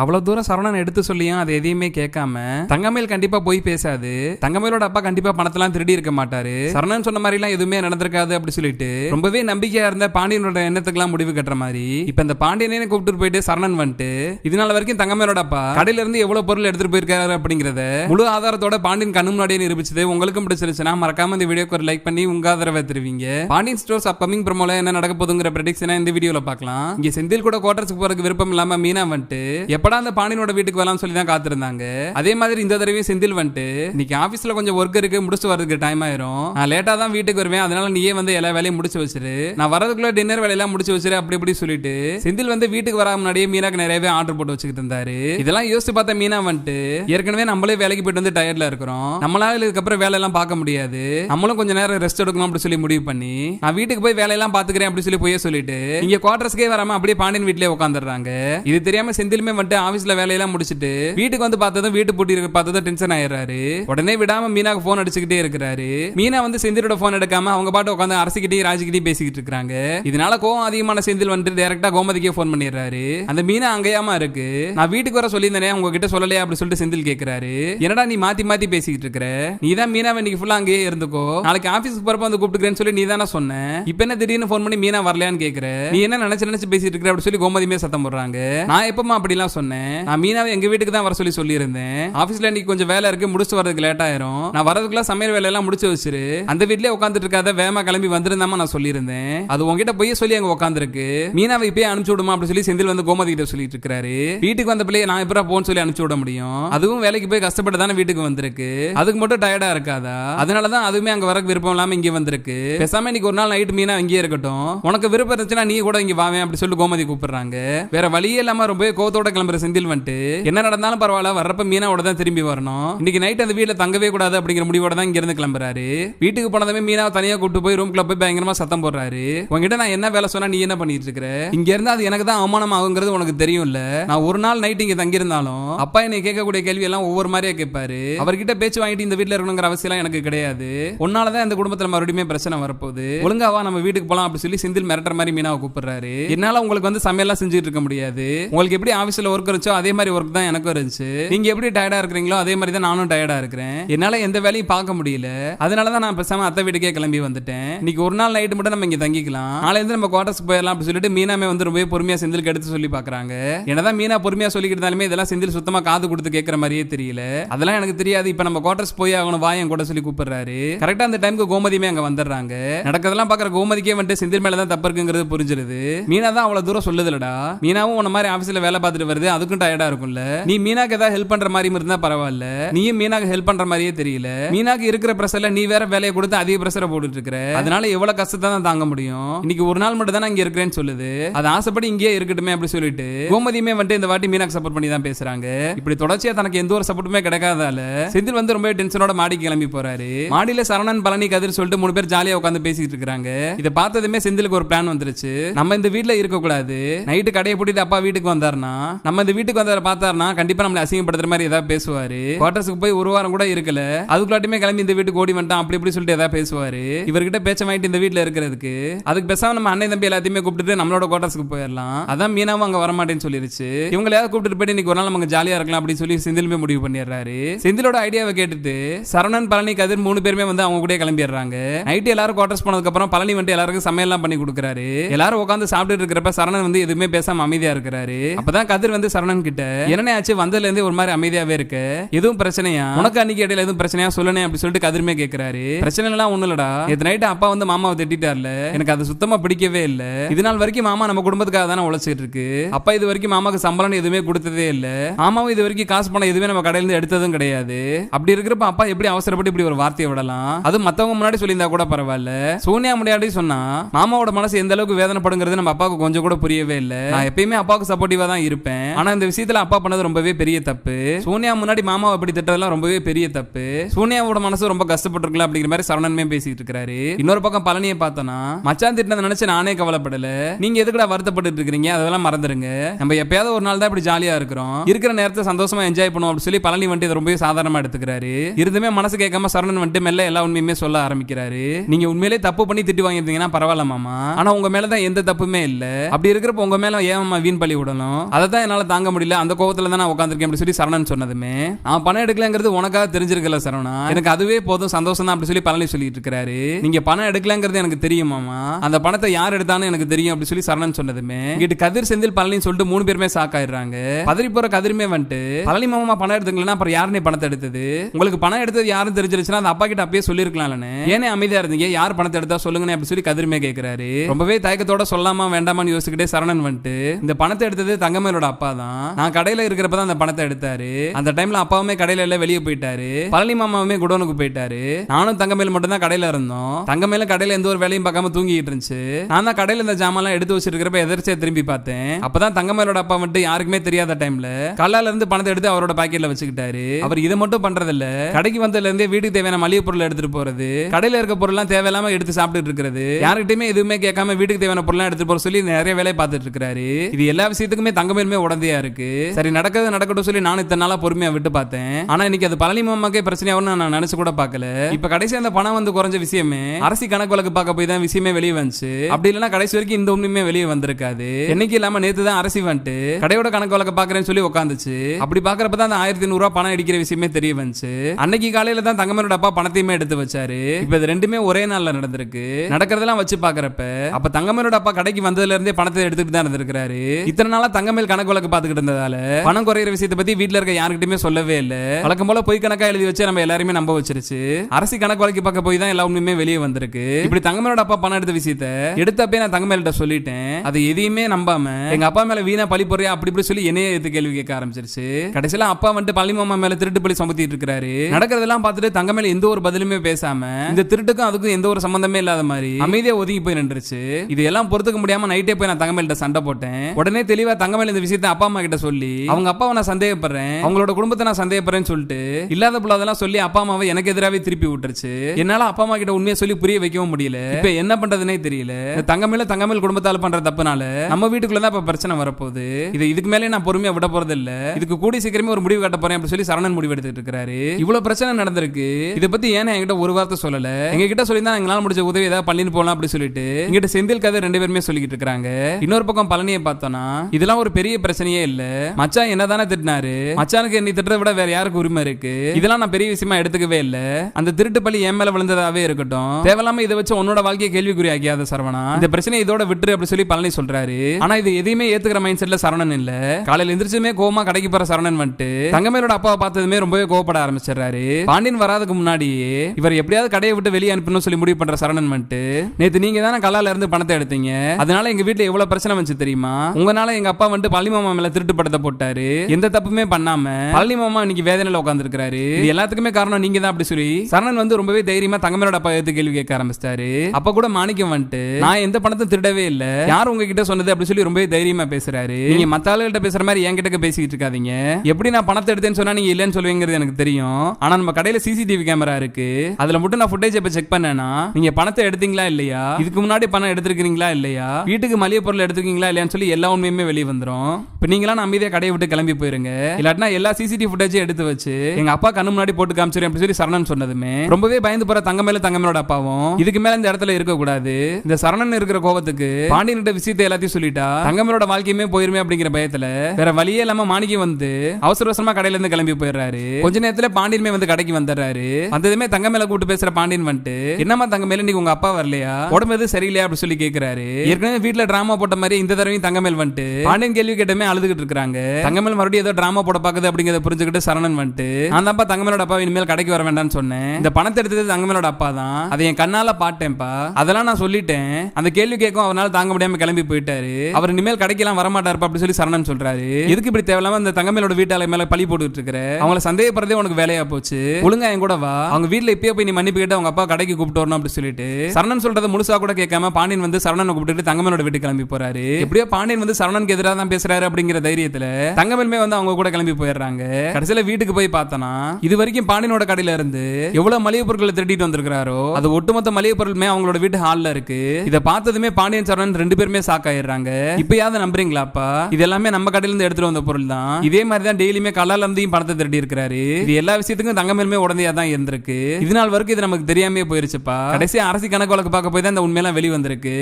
அவ்வளவு தூரம் சரவணன் எடுத்து சொல்லியும் அது எதையுமே கேட்காம தங்கமேல் கண்டிப்பா போய் பேசாது. தங்கமேலோட அப்பா கண்டிப்பா பணத்தெல்லாம் திருடி இருக்க மாட்டாரு. சரவணன் சொன்ன மாதிரி எல்லாம் எதுவுமே நடந்திருக்காது அப்படி சொல்லிட்டு ரொம்பவே நம்பிக்கையா இருந்த பாண்டியனோட எண்ணத்துக்குலாம் முடிவு கட்டுற மாதிரி இப்ப இந்த பாண்டியனே கூப்பிட்டு போயிட்டு சரணன் வந்துட்டு இதனால வரைக்கும் தங்கமேலோட அப்பா கடையில இருந்து எவ்வளவு பொருள் எடுத்துட்டு போயிருக்காரு அப்படிங்கறத முழு ஆதாரத்தோட பாண்டியன் கண்ணு முன்னாடியே நிரூபிச்சது. உங்களுக்கும் பிடிச்சிருச்சுன்னா மறக்காம இந்த வீடியோக்கு ஒரு லைக் பண்ணி உங்க ஆதரவை தருவீங்க. பாண்டியன் ஸ்டோர்ஸ் அப்கமிங் ப்ரோமோல என்ன நடக்க போதுங்கிற ப்ரெடிக்ஷனை இந்த வீடியோல பார்க்கலாம். இங்க செந்தில் கூட குவார்டர்ஸ்க்கு போறதுக்கு விருப்பம் இல்லாம மீனா வந்துட்டு எப்படா அந்த பாண்டியனோட வீட்டுக்கு வரலாம்னு சொல்லி தான் காத்திருந்தாங்க. அதே மாதிரி இந்த தடவையும் செந்தில் வந்துட்டு இன்னைக்கு ஆபீஸ்ல கொஞ்சம் ஒர்க் இருக்கு முடிச்சு வரதுக்கு டைம் ஆயிரும். நான் லேட்டா தான் வீட்டுக்கு வருவேன். அதனால நீயே வந்து எல்லா வேலையும் முடிச்சு வச்சிரு. நான் வரதுக்குள்ள டின்னர் வேலையெல்லாம் முடிச்சு வச்சிரு அப்படி இப்படி சொல்லிட்டு செந்தில் வந்து வீட்டுக்கு வர முன்னாடியே மீனாக்கு நிறையவே ஆர்டர் போட்டு வச்சுக்கிட்டு இருந்தாரு. இதெல்லாம் யோசிச்சு பார்த்த மீனா வந்துட்டு ஏற்கனவே நம்மளே வேலைக்கு போயிட்டு வந்து டயர்ட்ல இருக்கிறோம். நம்மளால இதுக்கப்புறம் வேலையெல்லாம் பார்க்க முடியாது. நம்மளும் கொஞ்ச நேரம் ரெஸ்ட் எடுக்கணும் அப்படி சொல்லி முடிவு பண்ணி நான் வீட்டுக்கு போய் வேலையெல்லாம் பாத்துக்கிறேன் அப்படி சொல்லி போய் சொல்லிட்டு இங்க குவார்டர்ஸ்க்கே வராம அப்படியே பாண்டியன் வீட்லயே உட்காந்துடுறாங்க இது தெரியாம செந்திலுமே வந்துட்டு ஆபீஸ்ல வேலையெல்லாம் முடிச்சிட்டு வீட்டுக்கு வந்து பார்த்ததும் வீட்டு பூட்டி இருக்க பார்த்ததும் டென்ஷன் ஆயிடுறாரு. உடனே விடாம மீனாக்கு போன் அடிச்சுக்கிட்டே இருக்கிறாரு. மீனா வந்து செந்திலோட போன் எடுக்காம அவங்க பாட்டு உட்காந்து அரசிக்கிட்டையும் ராஜிக்கிட்டையும் பேசிக்கிட்டு இருக்காங்க. இதனால கோவம் அதிகமான செந்தில் வந்துட்டு டேரக்டா கோமதிக்கே போன் பண்ணிடுறாரு. அந்த மீனா அங்கேயாம இருக்கு. நான் வீட்டுக்கு வர சொல்லியிருந்தேனே உங்ககிட்ட சொல்லலையா அப்படி சொல்லிட்டு செந்தில் கேட்கிறாரு என்னடா நீ மாத்தி மாத்தி பேசிக்கிட்டு இருக்கிற? நீ தான் மீனா இன்னைக்கு ஃபுல்லா அங்கேயே இருந்துக்கோ. நாளைக்கு ஆபீஸ்க்கு போறப்ப வந்து கூப்பிட்டுக்கிறேன்னு சொல்லி நீ தானே சொன்ன. இப்ப என்ன திடீர்னு போன் பண்ணி மீனா வரலையான்னு கேக்குற? நீ என்ன நினைச்சு நினைச்சு பேசிட்டு இருக்கிற அப்படின்னு சொல்லி கோமதிமே சத்தம் போடுறாங்க. நான் எப்பமா அப்படிலாம் சொன்னேன். நான் மீனாவை எங்க வீட்டுக்கு தான் வர சொல்லி சொல்லியிருந்தேன். ஆபீஸ்ல இன்னைக்கு கொஞ்சம் வேலை இருக்கு முடிச்சு வரதுக்கு லேட் ஆயிரும். நான் வரதுக்குள்ள சமையல் வேலையெல்லாம் முடிச்சு வச்சிரு. அந்த வீட்லயே உட்காந்துட்டு இருக்காத வேமா கிளம்பி வந்திருந்தாம நான் சொல்லியிருந்தேன். அது உங்ககிட்ட போய் சொல்லி அங்க உட்காந்துருக்கு மீனாவை இப்பயே அனுப்பிச்சு விடுமா அப்படி சொல்லி செந்தில் வந்து கோமதி கிட்ட சொல்லிட்டு இருக்காரு. வீட்டுக்கு வந்த பிள்ளைய நான் எப்படா போன்னு சொல்லி அனுப்பிச்சு விட முடியும்? அதுவும் வேலைக்கு போய் கஷ்டப்பட்டு தானே வீட்டுக்கு வந்திருக்கு. அதுக்கு மட்டும் டயர்டா இருக்காதா? அதனாலதான் அதுவுமே அங்க வரக்கு விருப்பம் இல்லாம இங்க வந்திருக்கு. பேசாம இன்னைக்கு ஒரு நாள் நைட் மீனா இங்கே இருக்கட்டும். உனக்கு விருப்பம் இருந்துச்சுன்னா நீ கூட இங்க வாவேன் அப்படி சொல்லி கோமதி கூப்பிடுறாங்க. வேற வழியே இல்லாம ரொம்ப கோவத்தோட கிளம்புற செந்தில் வந்துட்டு என்ன நடந்தாலும் பரவாயில்ல வர்றப்ப மீனாவோட தான் திரும்பி வரணும். இன்னைக்கு நைட் அந்த வீட்ல தங்கவே கூடாது அப்படிங்கிற முடிவோட தான் இங்க இருந்து கிளம்புறாரு. வீட்டுக்கு போனதுமே மீனாவை தனியா கூட்டு போய் ரூம் போய் பயங்கரமா சத்தம் போடுறாரு. உங்ககிட்ட நான் என்ன வேலை சொன்னா நீ என்ன பண்ணிட்டு இருக்கிற? இங்க இருந்து அது எனக்கு தான் அவமானம் ஆகுங்கிறது உனக்கு தெரியும்ல. நான் ஒரு நாள் நைட் இங்க தங்கியிருந்தாலும் அப்பா என்னை கேட்கக்கூடிய கேள்வி எல்லாம் ஒவ்வொரு மாதிரியா கேட்பாரு. அவர்கிட்ட பேச்சு வாங்கிட்டு இந்த வீட்ல இருக்கணுங்கிற அவசியம் எல்லாம் எனக்கு கிடையாது. உன்னாலதான் இந்த குடும்பத்துல மறுபடியும் பிரச்சனை வரப்போகுது. ஒழுங்காவா நம்ம வீட்டுக்கு போலாம் அப்படி சொல்லி செந்தில் மிரட்டுற மாதிரி மீனாவை கூப்பிடுறாரு. என்னால உங்களுக்கு வந்து சமையல்லாம் செஞ்சுட்டு இருக்க முடியாது. உங்களுக்கு எப்படி ஆபீஸ்ல ஒர்க் இருந்துச்சோ அதே மாதிரி ஒர்க் தான் எனக்கும் இருந்துச்சு. நீங்க எப்படி டயர்டா இருக்கிறீங்களோ அதே மாதிரி தான் நானும் டயர்டா இருக்கிறேன். என்னால எந்த வேலையும் பார்க்க முடியல. அதனால தான் நான் பேசாம அத்தை வீட்டுக்கே கிளம்பி வந்துட்டேன். இன்னைக்கு ஒரு நாள் நைட்டு மட்டும் நம்ம இங்க தங்கிக்கலாம். நாளையில நம்ம குவார்டர்ஸ் போயிடலாம் அப்படி சொல்லிட்டு மீனாமே வந்து ரொம்ப பொறுமையா செந்திலுக்கு எடுத்து சொல்லி பாக்குறாங்க என்னதான் மீனா பொறுமையா சொல்லிக்கிட்டு இருந்தாலுமே இதெல்லாம் செந்தில் சுத்தமா காது கொடுத்து கேட்கற மாதிரியே தெரியல. அதெல்லாம் எனக்கு தெரியாது. இப்ப நம்ம குவார்டர்ஸ் போய் ஆகணும். வாயம் கூட சொல்லி கூப்பிடுறாரு. கரெக்டா அந்த டைமுக்கு கோமதியுமே அங்க வந்துடுறாங்க. நடக்கிறதெல்லாம் பாக்குற கோமதிக்கே வந்துட்டு செந்தில் மேல தான் தப்பு இருக்குங்கிறது புரிஞ்சிருது. மீனா தான் அவ்வளவு தூரம் சொல்லுதுலடா. மீனாவும் உன்ன மாதிரி ஆபீஸ்ல வேலை பார்த்துட்டு வருது. அதுக்கும் டயர்டா இருக்கும்ல? நீ மீனாக்கு ஏதாவது ஹெல்ப் பண்ற மாதிரி இருந்தா பரவாயில்ல. நீயும் மீனாக்கு ஹெல்ப் பண்ற மாதிரியே தெரியல. மீனாக்கு இருக்கிற பிரஷர்ல நீ வேற வேலையை கொடுத்து அதிக பிரஷரை போட்டுட்டு இருக்கிற. அதனால எவ்வளவு கஷ்டத்தை தான் தாங்க முடியும்? இன்னைக்கு ஒரு நாள் மட்டும் தான் இங்க இருக்கிறேன்னு சொல்லுது. அது ஆசைப்படி இங்கேயே இருக்கட்டுமே அப்படி சொல்லிட்டு கோமதியுமே வந்துட்டு இந்த வாட்டி மீனாக்கு சப்போர்ட் பண்ணி தான் பேசுறாங்க. இப்படி தொடர்ச்சியா தனக்கு எந்த ஒரு சப்போர்ட்டுமே கிடைக்காதால செந்தில் வந்து ரொம்ப டென்ஷனோட மாடி கிளம்பி போறாரு. மாடியில சரணன் பழனி கதிர் சொல்லிட்டு மூணு பேர் ஜாலியா உட்காந்து பேசிட்டு இருக்காங்க இதை பார்த்ததுமே செந்திலுக்கு ஒரு பிளான் வந்துருச்சு. நம்ம இந்த வீட்டுல இருக்க கூடாது நைட்டு கடையை பூட்டிட்டு அப்பா வீட்டுக்கு வந்தாருன்னா நம்ம நம்ம இந்த வீட்டுக்கு வந்ததை பார்த்தாருனா கண்டிப்பா நம்மளை அசிங்கப்படுத்துற மாதிரி ஏதாவது பேசுவாரு. குவார்டர்ஸுக்கு போய் ஒரு வாரம் கூட இருக்கல. அதுக்குள்ளாட்டுமே கிளம்பி இந்த வீட்டுக்கு ஓடி வந்துட்டான் அப்படி இப்படி சொல்லிட்டு ஏதாவது பேசுவாரு. இவர்கிட்ட பேச்ச வாங்கிட்டு இந்த வீட்டுல இருக்கிறதுக்கு அதுக்கு பேசாம நம்ம அண்ணன் தம்பி எல்லாத்தையுமே கூப்பிட்டுட்டு நம்மளோட குவார்டர்ஸ்க்கு போயிடலாம். அதான் மீனாவும் அங்க வரமாட்டேன்னு சொல்லிருச்சு. இவங்க ஏதாவது கூப்பிட்டு போயிட்டு இன்னைக்கு ஒரு நாள் நமக்கு ஜாலியா இருக்கலாம் அப்படின்னு சொல்லி செந்திலுமே முடிவு பண்ணிடுறாரு. செந்திலோட ஐடியாவை கேட்டுட்டு சரணன் பழனி கதிர் மூணு பேருமே வந்து அவங்க கூட கிளம்பிடுறாங்க. நைட்டு எல்லாரும் குவார்டர்ஸ் போனதுக்கு அப்புறம் பழனி வந்து எல்லாருக்கும் சமையல்லாம் பண்ணி கொடுக்குறாரு. எல்லாரும் உட்காந்து சாப்பிட்டுட்டு இருக்கிறப்ப சரணன் வந்து எதுவுமே பேசாம அமைதியா இருக்கிறாரு. அப்பதான் கதிர் வந்து சரணன் கிட்ட என்ன ஆச்சு? வந்ததுல இருந்து ஒரு மாதிரி அமைதியாவே இருக்கு? எதுவும் பிரச்சனையா? உனக்கு அன்னைக்கு இடையில எதுவும் பிரச்சனையா? சொல்லணும் அப்படி சொல்லிட்டு கதிருமே கேக்குறாரு. பிரச்சனை எல்லாம் ஒண்ணு இல்லடா. இது நைட்டு அப்பா வந்து மாமாவை திட்டார்ல எனக்கு அது சுத்தமா பிடிக்கவே இல்ல. இது நாள் வரைக்கும் மாமா நம்ம குடும்பத்துக்காக தானே உழைச்சிட்டு இருக்கு. அப்பா இது வரைக்கும் மாமாக்கு சம்பளம் எதுவுமே கொடுத்ததே இல்ல. மாமாவும் இது வரைக்கும் காசு பணம் எதுவுமே நம்ம கடையில இருந்து எடுத்ததும் கிடையாது. அப்படி இருக்கிறப்ப அப்பா எப்படி அவசரப்பட்டு இப்படி ஒரு வார்த்தையை விடலாம்? அது மத்தவங்க முன்னாடி சொல்லியிருந்தா கூட பரவாயில்ல. சோனியா முன்னாடி சொன்னா மாமாவோட மனசு எந்த அளவுக்கு வேதனைப்படுங்கிறது நம்ம அப்பாவுக்கு கொஞ்சம் கூட புரியவே இல்ல. நான் எப்பயுமே அப்பாவுக்கு சப்போர்ட்டிவா தான் இருப்பேன். ஆனா இந்த விஷயத்துல அப்பா பண்ணது ரொம்பவே பெரிய தப்பு. சோனியா முன்னாடி மாமாவை அப்படி திட்டதெல்லாம் ரொம்பவே பெரிய தப்பு. சோனியாவோட மனசு ரொம்ப கஷ்டப்பட்டிருக்கல அப்படிங்கிற மாதிரி சரணனுமே பேசிட்டு இருக்காரு. இன்னொரு பக்கம் பழனியை பார்த்தோன்னா மச்சான் திட்டினதை நினைச்சு நானே கவலைப்படல. நீங்க எதுக்குடா வருத்தப்பட்டு இருக்கீங்க அதெல்லாம் மறந்துருங்க. நம்ம எப்பயாவது ஒரு நாள் தான் இப்படி ஜாலியா இருக்கிறோம். இருக்கிற நேரத்தை சந்தோஷமா என்ஜாய் பண்ணுவோம் அப்படின்னு சொல்லி பழனி வந்துட்டு இதை ரொம்பவே சாதாரணமா எடுத்துக்கிறாரு. இருந்துமே மனசு கேட்காம சரணன் வந்துட்டு மெல்ல எல்லா உண்மையுமே சொல்ல ஆரம்பிக்கிறாரு. நீங்க உண்மையிலே தப்பு பண்ணி திட்டு வாங்கியிருந்தீங்கன்னா பரவாயில்ல மாமா. ஆனா உங்க மேலதான் எந்த தப்புமே இல்ல. அப்படி இருக்கிறப்ப உங்க மேல ஏன் வீண் பழி விடணும்? அதை தான் என்னால தாங்க முடியல அந்த கோவத்துல தான் நான் உட்காந்துருக்கேன் அப்படி சொல்லி சரணன் சொன்னதுமே. நான் பணம் எடுக்கலங்கிறது உனக்காக தெரிஞ்சிருக்கல சரவணா? எனக்கு அதுவே போதும் சந்தோஷம் தான் அப்படி சொல்லி பழனி சொல்லிட்டு இருக்காரு. நீங்க பணம் எடுக்கலங்கிறது எனக்கு தெரியுமாமா அந்த பணத்தை யார் எடுத்தான்னு எனக்கு தெரியும் அப்படி சொல்லி சரணன் சொன்னதுமே. இங்கிட்டு கதிர் செந்தில் பழனி சொல்லிட்டு மூணு பேருமே சாக்காயிடுறாங்க பதறி போற கதிருமே வந்துட்டு பழனி மாமா பணம் எடுத்துங்களா அப்புறம் யாருனே பணத்தை எடுத்தது? உங்களுக்கு பணம் எடுத்தது யாரும் தெரிஞ்சிருச்சுன்னா அந்த அப்பா கிட்ட அப்பயே சொல்லிருக்கலாம்னு ஏனே அமைதியா இருந்தீங்க? யார் பணத்தை எடுத்தா சொல்லுங்கன்னு அப்படி சொல்லி கதிருமே கேட்கிறாரு ரொம்பவே தயக்கத்தோட சொல்லாமா வேண்டாமான்னு யோசிச்சுக்கிட்டே சரணன் வந்துட்டு இந்த பணத்தை எடுத்தது தங்கமேலோட அப்பா தான் நான் கடையில இருக்கிறப்ப தான் அந்த பணத்தை எடுத்தாரு. அந்த டைம்ல அப்பாவுமே கடையில எல்லாம் வெளியே போயிட்டாரு. பழனி மாமாவுமே குடோனுக்கு போயிட்டாரு. நானும் தங்கமேல் மட்டும் தான் கடையில இருந்தோம். தங்கமேல கடையில எந்த ஒரு வேலையும் பார்க்காம தூங்கிட்டு இருந்துச்சு. நான் தான் கடையில இந்த ஜாமான் எடுத்து வச்சிருக்கிறப்ப எதிர்ச்சியா திரும்பி பார்த்தேன். அப்பதான் தங்கமேலோட அப்பா மட்டும் யாருக்குமே தெரியாத டைம்ல கல்லால இருந்து பணத்தை எடுத்து அவரோட பாக்கெட்ல வச்சுக்கிட்டாரு. அவர் இதை மட்டும் பண்றது இல்ல கடைக்கு வந்ததுல இருந்தே வீட்டுக்கு தேவையான மளிகை பொருள் எடுத்துட்டு போறது. கடையில இருக்க பொருள்லாம் தேவையில்லாம எடுத்து சாப்பிட்டுட்டு இருக்கிறது. யாருக்கிட்டயுமே எதுவுமே கேட்காம வீட்டுக்கு தேவையான பொருள்லாம் எடுத்துட்டு போற சொல்லி நிறைய வேலையை பார்த்துட்டு இருக்காரு இது எல்லா விஷயத்துக்குமே தங்கமேலுமே உடனே குழந்தையா இருக்கு. சரி நடக்கிறது நடக்கட்டும் சொல்லி நானும் இத்தனை நாளா பொறுமையா விட்டு பார்த்தேன். ஆனா இன்னைக்கு அது பழனி மாமாக்கே பிரச்சனையாவும் நான் நினைச்சு கூட பார்க்கல. இப்ப கடைசி அந்த பணம் வந்து குறைஞ்ச விஷயமே அரசி கணக்கு வழக்கு பார்க்க போய் தான் விஷயமே வெளியே வந்துச்சு. அப்படி இல்லைன்னா கடைசி வரைக்கும் இந்த ஒண்ணுமே வெளியே வந்திருக்காது. என்னைக்கு இல்லாம நேத்து தான் அரசி வந்துட்டு கடையோட கணக்கு வழக்கு பாக்குறேன்னு சொல்லி உட்காந்துச்சு அப்படி பாக்குறப்ப தான் அந்த ஆயிரத்தி நூறு ரூபாய் பணம் அடிக்கிற விஷயமே தெரிய வந்துச்சு. அன்னைக்கு காலையில தான் தங்கமனோட அப்பா பணத்தையுமே எடுத்து வச்சாரு. இப்ப இது ரெண்டுமே ஒரே நாள்ல நடந்திருக்கு. நடக்கிறதெல்லாம் வச்சு பாக்குறப்ப அப்ப தங்கமேலோட அப்பா கடைக்கு வந்ததுல இருந்தே பணத்தை எடுத்துட்டு தான் இருந்திருக்காரு இத்தனை நாளா தங்கமேல் கணக்கு வழக்கு பாத்துக்கிட்டு இருந்ததால பணம் குறையிற விஷயத்தை பத்தி வீட்டுல இருக்க யாருக்கிட்டயுமே சொல்லவே இல்ல. வழக்கம் போல பொய் கணக்கா எழுதி வச்சு நம்ம எல்லாருமே நம்ப வச்சிருச்சு. அரசு கணக்கு வழக்கு பார்க்க போய் தான் எல்லா உண்மையுமே வெளியே வந்திருக்கு. இப்படி தங்கமேலோட அப்பா பணம் எடுத்த விஷயத்த எடுத்தப்பே நான் தங்கமேல்கிட்ட சொல்லிட்டேன். அது எதையுமே நம்பாம எங்க அப்பா மேல வீணா பழி போறியா அப்படி இப்படி சொல்லி என்னையே எடுத்து கேள்வி கேட்க ஆரம்பிச்சிருச்சு. கடைசியில அப்பா வந்துட்டு பழனி மாமா மேல திருட்டு பழி சுமத்திட்டு இருக்காரு. நடக்கிறதெல்லாம் பார்த்துட்டு தங்கமேல எந்த ஒரு பதிலுமே பேசாம இந்த திருட்டுக்கும் அதுக்கும் எந்த ஒரு சம்பந்தமே இல்லாத மாதிரி அமைதியா ஒதுங்கி போய் நின்றுச்சு. இது எல்லாம் பொறுத்துக்க முடியாம நைட்டே போய் நான் தங்கமேல்கிட்ட சண்டை போட்டேன். உடனே தெளிவா தங்கமேல இந்த விஷயத்தை அப்பா அம்மா கிட்ட சொல்லி அவங்க அப்பாவை நான் சந்தேகப்படுறேன். அவங்களோட குடும்பத்தை நான் சந்தேகப்படுறேன்னு சொல்லிட்டு இல்லாத புள்ள அதெல்லாம் சொல்லி அப்பா அம்மாவை எனக்கு எதிராகவே திருப்பி விட்டுருச்சு. என்னால அப்பா அம்மா கிட்ட உண்மையை சொல்லி புரிய வைக்கவும் முடியல. இப்ப என்ன பண்றதுனே தெரியல. தங்கமேல தங்கமேல் குடும்பத்தால பண்ற தப்புனால நம்ம வீட்டுக்குள்ள தான் இப்ப பிரச்சனை வரப்போகுது. இது இதுக்கு மேலே நான் பொறுமையா விட போறது இல்ல. இதுக்கு கூடி சீக்கிரமே ஒரு முடிவு கட்ட போறேன் அப்படி சொல்லி சரணன் முடிவு எடுத்துட்டு இருக்காரு இவ்வளவு பிரச்சனை நடந்திருக்கு. இதை பத்தி ஏன்னா என்கிட்ட ஒரு வார்த்தை சொல்லல? எங்க கிட்ட சொல்லி தான் எங்களால முடிஞ்ச உதவி ஏதாவது பண்ணிட்டு போகலாம் அப்படி சொல்லிட்டு இங்கிட்ட செந்தில் கதை ரெண்டு பேருமே சொல்லிக்கிட்டு இருக்காங்க இன்னொரு பக்கம் பழனியை பார்த்தோம்னா இதெல்லாம் ஒரு பெரிய பிரச்சனையே இல்ல. மச்சான் என்னதானே திட்டினாரு? மச்சானுக்கு என்னை திட்டுறத விட வேற யாருக்கு உரிமை இருக்கு? இதெல்லாம் நான் பெரிய விஷயமா எடுத்துக்கவே இல்ல. அந்த திருட்டு பள்ளி என் மேல விழுந்ததாவே இருக்கட்டும். தேவையில்லாம இதை வச்சு உன்னோட வாழ்க்கையை கேள்விக்குறி ஆக்கியாத சரவணா. இந்த பிரச்சனை இதோட விட்டுரு அப்படி சொல்லி பழனி சொல்றாரு. ஆனா இது எதையுமே ஏத்துக்கிற மைண்ட் செட்ல சரவணன் இல்ல. காலையில எந்திரிச்சுமே கோவமா கடைக்கு போற சரவணன் வந்துட்டு தங்கமேலோட அப்பாவை பார்த்ததுமே ரொம்பவே கோவப்பட ஆரம்பிச்சிடுறாரு. பாண்டியன் வராதுக்கு முன்னாடியே இவர் எப்படியாவது கடையை விட்டு வெளியே அனுப்பணும்னு சொல்லி முடிவு பண்ற சரவணன் வந்துட்டு நேத்து நீங்க தானே கல்லால இருந்து பணத்தை எடுத்தீங்க? அதனால எங்க வீட்டுல எவ்வளவு பிரச்சனை வந்துச்சு தெரியுமா? உங்கனால எங்க அப்பா வந்துட்டு பழனி மாமா மேல திருட்டு படத்தை போட்டாரு. எந்த தப்புமே பண்ணாம பழனி மாமா இன்னைக்கு வேதனையில உட்காந்துருக்காரு இது எல்லாத்துக்குமே காரணம் நீங்க தான் அப்படி சொல்லி சரணன் வந்து ரொம்பவே தைரியமா தங்கமேலோட அப்பா எடுத்து கேள்வி கேட்க ஆரம்பிச்சிட்டாரு. அப்ப கூட மாணிக்கம் வந்துட்டு நான் எந்த பணத்தை திருடவே இல்ல. யார் உங்ககிட்ட சொன்னது அப்படி சொல்லி ரொம்பவே தைரியமா பேசுறாரு. நீங்க மத்த ஆளுகிட்ட பேசுற மாதிரி என்கிட்ட பேசிக்கிட்டு இருக்காதீங்க. எப்படி நான் பணத்தை எடுத்தேன்னு சொன்னா நீங்க இல்லன்னு சொல்லுவீங்கிறது எனக்கு தெரியும். ஆனா நம்ம கடையில சிசிடிவி கேமரா இருக்கு. அதுல மட்டும் நான் ஃபுட்டேஜ் இப்ப செக் பண்ணேன்னா நீங்க பணத்தை எடுத்தீங்களா இல்லையா? இதுக்கு முன்னாடி பணம் எடுத்திருக்கீங்களா இல்லையா? வீட்டுக்கு மளிகை பொருள் எடுத்துக்கீங்களா இல்லையான்னு சொல்லி எல்லா உண்மையுமே வெளியே வந்துரும். இப்போ நீங்களாம் அமைதியா கடையை விட்டு கிளம்பி போயிருங்க. இல்லாட்டினா எல்லா சிசிடிவி ஃபுட்டேஜும் எடுத்து வச்சு எங்க அப்பா கண்ணு முன்னாடி போட்டு காமிச்சிரு அப்படி சொல்லி சரணன் சொன்னதுமே ரொம்பவே பயந்து போற தங்க மேல தங்கமேலோட அப்பாவும் இதுக்கு மேல இந்த இடத்துல இருக்க கூடாது. இந்த சரணன் இருக்கிற கோபத்துக்கு பாண்டியன்கிட்ட விஷயத்தை எல்லாத்தையும் சொல்லிட்டா தங்கமேலோட வாழ்க்கையுமே போயிருமே அப்படிங்கிற பயத்துல வேற வழியே இல்லாம மாணிக்கம் வந்து அவசர அவசரமா கடையில இருந்து கிளம்பி போயிடுறாரு. கொஞ்ச நேரத்துல பாண்டியன்மே வந்து கடைக்கு வந்துடுறாரு. வந்ததுமே தங்க மேல கூப்பிட்டு பேசுற பாண்டியன் வந்துட்டு என்னமா தங்க மேல நீங்க உங்க அப்பா வரலையா? உடம்பு எதுவும் சரியில்லையா அப்படி சொல்லி கேக்குறாரு. ஏற்கனவே வீட்டுல டிராமா போட்ட மாதிரி இந்த தடவையும் தங்கமேல் வந்துட்டு பாண்டியன் கேள்வி கேட்டமே அழுதுகிட்டு இருக்காங்க தங்கமேல் மறுபடியும் ஏதோ டிராமா போட பாக்குது அப்படிங்கறத புரிஞ்சுக்கிட்டு சரணன் வந்துட்டு நான் தான்ப்பா தங்கமேலோட அப்பா இனிமேல் கடைக்கு வர வேண்டாம்னு சொன்னேன். இந்த பணத்தை எடுத்தது தங்கமேலோட அப்பா தான். அதை என் கண்ணால பாட்டேன்ப்பா அதெல்லாம் நான் சொல்லிட்டேன். அந்த கேள்வி கேட்கும் அவனால தாங்க முடியாம கிளம்பி போயிட்டாரு. அவர் இனிமேல் கடைக்கெல்லாம் வரமாட்டாருப்பா அப்படி சொல்லி சரணன் சொல்றாரு. எதுக்கு இப்படி தேவையில்லாம அந்த தங்கமேலோட வீட்டாளர் மேல பழி போட்டுட்டு இருக்கிற? அவங்கள சந்தேகப்படுறதே உனக்கு வேலையா போச்சு. ஒழுங்கா என் கூட வா. அவங்க வீட்ல இப்பயே போய் நீ மன்னிப்பு கேட்டு அவங்க அப்பா கடைக்கு கூப்பிட்டு வரணும் அப்படி சொல்லிட்டு சரணன் சொல்றதை முழுசா கூட கேட்காம பாண்டியன் வந்து சரணன் கூப்பிட்டு தங்கமேலோட வீட்டுக்கு கிளம்பி போறாரு. எப்படியோ பாண்டியன் வந்து சரணனுக்கு எதிராக தான் பேசுறாரு அப்படிங்கிற தைரியத்துல தங்கமேலுமே வந்து அவங்க கூட கிளம்பி போயிடுறாங்க. கடைசியில வீட்டுக்கு போய் பார்த்தனா இது வரைக்கும் பாண்டியனோட கடையில இருந்து எவ்வளவு மளிகை பொருட்களை திருடிட்டு வந்திருக்காரோ அது ஒட்டுமொத்த மளிகை பொருளுமே அவங்களோட வீட்டு ஹால்ல இருக்கு. இதை பார்த்ததுமே பாண்டியன் சரணன் ரெண்டு பேருமே சாக்காயிடுறாங்க இப்பயாவது நம்புறீங்களாப்பா? இது எல்லாமே நம்ம கடையில இருந்து எடுத்துட்டு வந்த பொருள் தான். இதே மாதிரி தான் டெய்லியுமே கல்லால இருந்தையும் பணத்தை திருடி இருக்கிறாரு. இது எல்லா விஷயத்துக்கும் தங்கமேலுமே உடந்தையா தான் இருந்திருக்கு. இது நாள் வரைக்கும் இது நமக்கு தெரியாமே போயிருச்சுப்பா. கடைசி அரசு கணக்கு வழக்கு பார்க்க போய் தான் இந்த உண்மையெல்லாம் வெளி வந்திருக்கு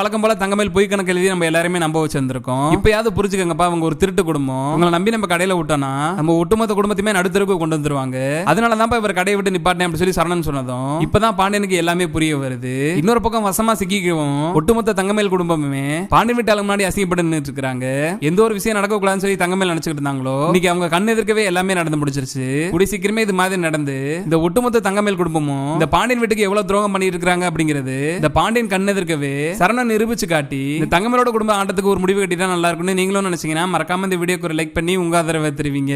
வழக்கம் போல தங்கமேல் பொய் கணக்கு எழுதி நம்ம எல்லாருமே நம்ப வச்சிருந்திருக்கோம். இப்பயாவது புரிஞ்சுக்கங்க. இருக்காங்கப்பா அவங்க ஒரு திருட்டு குடும்பம். உங்களை நம்பி நம்ம கடையில விட்டோம்னா நம்ம ஒட்டுமொத்த குடும்பத்தையுமே நடுத்தருக்கு கொண்டு வந்துருவாங்க. அதனால தான் இவர் கடையை விட்டு நிப்பாட்டினேன் அப்படி சொல்லி சரணன் சொன்னதும் இப்பதான் பாண்டியனுக்கு எல்லாமே புரிய வருது. இன்னொரு பக்கம் வசமா சிக்கிக்கவும் ஒட்டுமொத்த தங்கமேல் குடும்பமுமே பாண்டியன் வீட்டாளு முன்னாடி அசிங்கப்பட்டு இருக்காங்க எந்த ஒரு விஷயம் நடக்க கூடாதுன்னு சொல்லி தங்கமேல் நினைச்சுக்கிட்டு இருந்தாங்களோ இன்னைக்கு அவங்க கண் எதிர்க்கவே எல்லாமே நடந்து முடிச்சிருச்சு. கூடி சீக்கிரமே இது மாதிரி நடந்து இந்த ஒட்டுமொத்த தங்கமேல் குடும்பமும் இந்த பாண்டியன் வீட்டுக்கு எவ்வளவு துரோகம் பண்ணிட்டு இருக்காங்க அப்படிங்கிறது இந்த பாண்டியன் கண் எதிர்க்கவே சரணன் நிரூபிச்சு காட்டி இந்த தங்கமேலோட குடும்ப ஆட்டத்துக்கு ஒரு முடிவு கட்டிட்டா நல்லா இருக்கும்னு நீங்களும் நினச்சிங்கன்னா மறக்காம இந்த வீடியோக்கு ஒரு லைக் பண்ணி உங்க ஆதரவை தெரிவிங்க.